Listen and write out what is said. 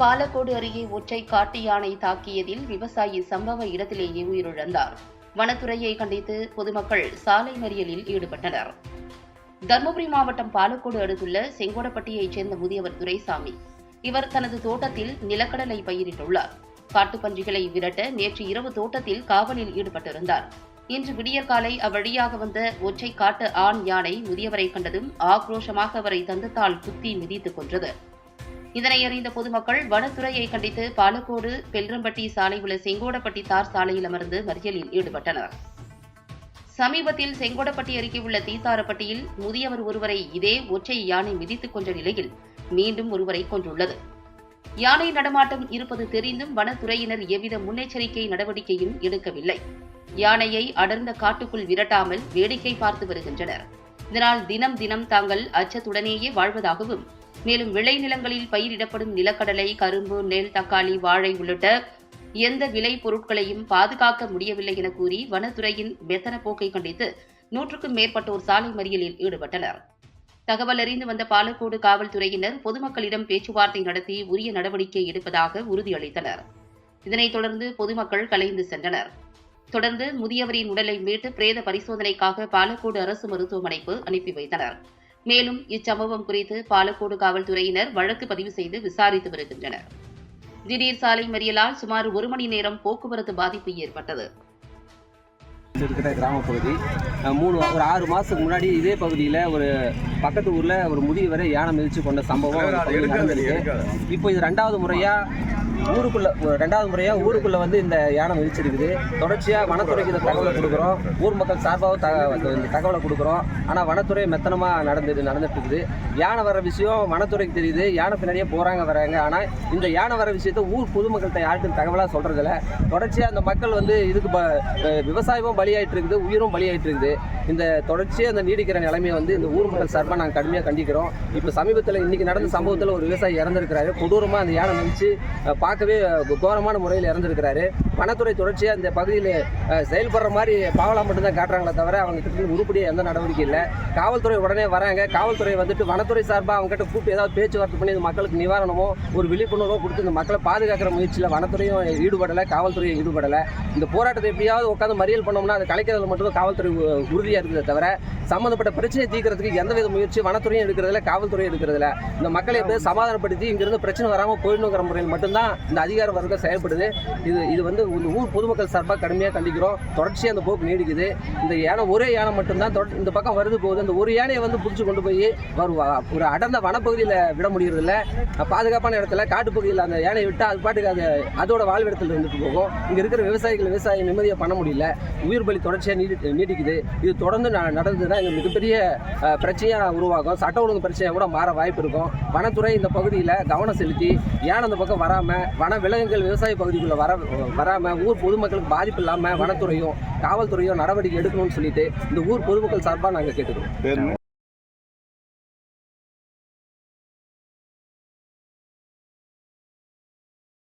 பாலக்கோடு அருகே ஒற்றை காட்டு யானை தாக்கியதில் விவசாயி சம்பவ இடத்திலேயே உயிரிழந்தார். வனத்துறையை கண்டித்து பொதுமக்கள் சாலை மறியலில் ஈடுபட்டனர். தருமபுரி மாவட்டம் பாலக்கோடு அடுத்துள்ள செங்கோடப்பட்டியைச் சேர்ந்த முதியவர் துரைசாமி இவர் தனது தோட்டத்தில் நிலக்கடலை பயிரிட்டுள்ளார். காட்டுப்பன்றிகளை விரட்ட நேற்று இரவு தோட்டத்தில் காவலில் ஈடுபட்டிருந்தார். இன்று விடியற்காலை அவ்வழியாக வந்த ஒற்றை காட்டு ஆண் யானை முதியவரை கண்டதும் ஆக்ரோஷமாக அவரை தந்தத்தால் குத்தி மிதித்துக் கொன்றது. இதனை அறிந்த பொதுமக்கள் வனத்துறையை கண்டித்து பாலக்கோடு பெல்ரம்பட்டி சாலை உள்ள செங்கோடப்பட்டி தார் சாலையில் அமர்ந்து மறியலில் ஈடுபட்டனர். சமீபத்தில் செங்கோடப்பட்டி அருகே உள்ள தீத்தாரப்பட்டியில் முதியவர் ஒருவரை இதே ஒற்றை யானை மிதித்துக் கொன்ற நிலையில் மீண்டும் ஒருவரை கொன்றுள்ளது. யானை நடமாட்டம் இருப்பது தெரிந்தும் வனத்துறையினர் எவ்வித முன்னெச்சரிக்கை நடவடிக்கையும் எடுக்கவில்லை. யானையை அடர்ந்த காட்டுக்குள் விரட்டாமல் வேடிக்கை பார்த்து வருகின்றனர். இதனால் தினம் தினம் தாங்கள் அச்சத்துடனேயே வாழ்வதாகவும் மேலும் விளைநிலங்களில் பயிரிடப்படும் நிலக்கடலை கரும்பு நெல் தக்காளி வாழை உள்ளிட்ட எந்த விளை பொருட்களையும் பாதுகாக்க முடியவில்லை என கூறி வனத்துறையின் வெத்தன போக்கை கண்டித்து நூற்றுக்கும் மேற்பட்டோர் சாலை மறியலில் ஈடுபட்டனர். தகவல் அறிந்து வந்த பாலக்கோடு காவல்துறையினர் பொதுமக்களிடம் பேச்சுவார்த்தை நடத்தி உரிய நடவடிக்கை எடுப்பதாக உறுதியளித்தனர். இதனைத் தொடர்ந்து பொதுமக்கள் கலைந்து சென்றனர். தொடர்ந்து முதியவரின் உடலை மீட்டு பிரேத பரிசோதனைக்காக பாலக்கோடு அரசு மருத்துவமனைக்கு அனுப்பி வைத்தனர். மேலும் இச்சம்பவம் குறித்து பாலக்கோடு காவல்துறையினர் வழக்கு பதிவு செய்து விசாரித்து வருகின்றனர். திடீர் சாலை மறியலால் சுமார் ஒரு மணி நேரம் போக்குவரத்து பாதிப்பு ஏற்பட்டது. இருக்கிற கிராம பகுதி மூணு ஒரு ஆறு மாதத்துக்கு முன்னாடி இதே பகுதியில் ஒரு பக்கத்து ஊரில் ஒரு முதியவரை யானை மிதித்து கொண்ட சம்பவம் நடந்திருக்கு. இப்போ இது ரெண்டாவது முறையாக ஊருக்குள்ள ஒரு ரெண்டாவது முறையாக ஊருக்குள்ளே வந்து இந்த யானை மிதிச்சிருக்குது தொடர்ச்சியாக வனத்துறைக்கு இந்த தகவலை கொடுக்குறோம். ஊர் மக்கள் சார்பாக தக இந்த தகவலை கொடுக்குறோம். ஆனால் வனத்துறை மெத்தனமாக நடந்தது நடந்துட்டு இருக்குது யானை வர விஷயம் வனத்துறைக்கு தெரியுது. யானை பின்னாடியே போகிறாங்க வராங்க. ஆனால் இந்த யானை வர விஷயத்த ஊர் பொதுமக்கள்கிட்ட யாருக்கும் தகவலாக சொல்கிறதில்ல தொடர்ச்சியாக அந்த மக்கள் வந்து இதுக்கு ப விவசாயமும் பலியாயிட்டு இருக்குது உயிரும் பலியாயிட்டு இருக்குது இந்த தொடர்ச்சியாக அந்த நீடிக்கிற நிலைமையை வந்து இந்த ஊர் மக்கள் சார்பாக நாங்கள் கடுமையாக கண்டிக்கிறோம். இப்போ சமீபத்தில் இன்னைக்கு நடந்த சம்பவத்தில் ஒரு விவசாயி இறந்துருக்கிறாரு. கொடூரமாக அந்த யானை நினைச்சு பார்க்கவே கோரமான முறையில் இறந்துருக்கிறாரு. வனத்துறை தொடர்ச்சியாக இந்த பகுதியில் செயல்படுற மாதிரி பாவலா மட்டும்தான் காட்டுறாங்களே தவிர அவங்க கிட்ட உருப்படியாக எந்த நடவடிக்கை இல்லை. காவல்துறை உடனே வராங்க. காவல்துறை வந்துட்டு வனத்துறை சார்பாக அவங்க கிட்ட கூப்பிட்டு ஏதாவது பேச்சுவார்த்தை பண்ணி இந்த மக்களுக்கு நிவாரணமோ ஒரு விழிப்புணர்வோ கொடுத்து இந்த மக்களை பாதுகாக்கிற முயற்சியில் வனத்துறையும் ஈடுபடலை காவல்துறையும் ஈடுபடலை. இந்த போராட்டத்தை எப்படியாவது உட்காந்து மறியல் பண்ணோம்னா அதை கலைக்கிறதுல மட்டும் காவல்துறை உறுதியாக இருக்குதே தவிர சம்மந்தப்பட்ட பிரச்சனையை தீர்க்கறதுக்கு எந்த வித முயற்சி வனத்துறையும் எடுக்கிறதில்ல காவல்துறையும் எடுக்கிறதில்ல. இந்த மக்களை எப்படி சமாதானப்படுத்தி இங்கிருந்து பிரச்சனை வராமல் போயிடணுங்கிற முறையில் மட்டும்தான் இந்த அதிகார வர்க்கம் செயல்படுது. இது இது வந்து இந்த ஊர் பொதுமக்கள் சார்பாக கடுமையாக கண்டிக்கிறோம். தொடர்ச்சியாக அந்த போக்கு நீடிக்குது. இந்த யானை ஒரே யானை மட்டும்தான் தொடர் இந்த பக்கம் வருது போகுது. அந்த ஒரு யானையை வந்து பிடிச்சி கொண்டு போய் ஒரு ஒரு அடர்ந்த வனப்பகுதியில் விட முடியறதில்ல. பாதுகாப்பான இடத்துல காட்டுப்பகுதியில் அந்த யானையை விட்டால் அது பாட்டுக்கு அது அதோட வாழ்விடத்தில் இருந்துட்டு போகும். இங்கே இருக்கிற விவசாயிகள் விவசாயம் நிம்மதியாக பண்ண முடியல. உயிர் பலி தொடர்ச்சியாக நீடி நீடிக்குது. இது தொடர்ந்து ந- நடந்ததுன்னா எங்களுக்கு மிகப்பெரிய பிரச்சனையாக உருவாகும். சட்ட ஒழுங்கு பிரச்சனையாக கூட மாற வாய்ப்பு இருக்கும். வனத்துறை இந்த பகுதியில் கவனம் செலுத்தி ஏன் அந்த பக்கம் வராமல் வன விலங்குகள் விவசாய பகுதிக்குள்ளே வர வராமல் ஊர் பொதுமக்களுக்கு பாதிப்பு இல்லாமல் வனத்துறையும் காவல்துறையும் நடவடிக்கை எடுக்கணும்னு சொல்லிட்டு இந்த ஊர் பொதுமக்கள் சார்பாக நாங்கள் கேட்டுக்கிறோம்.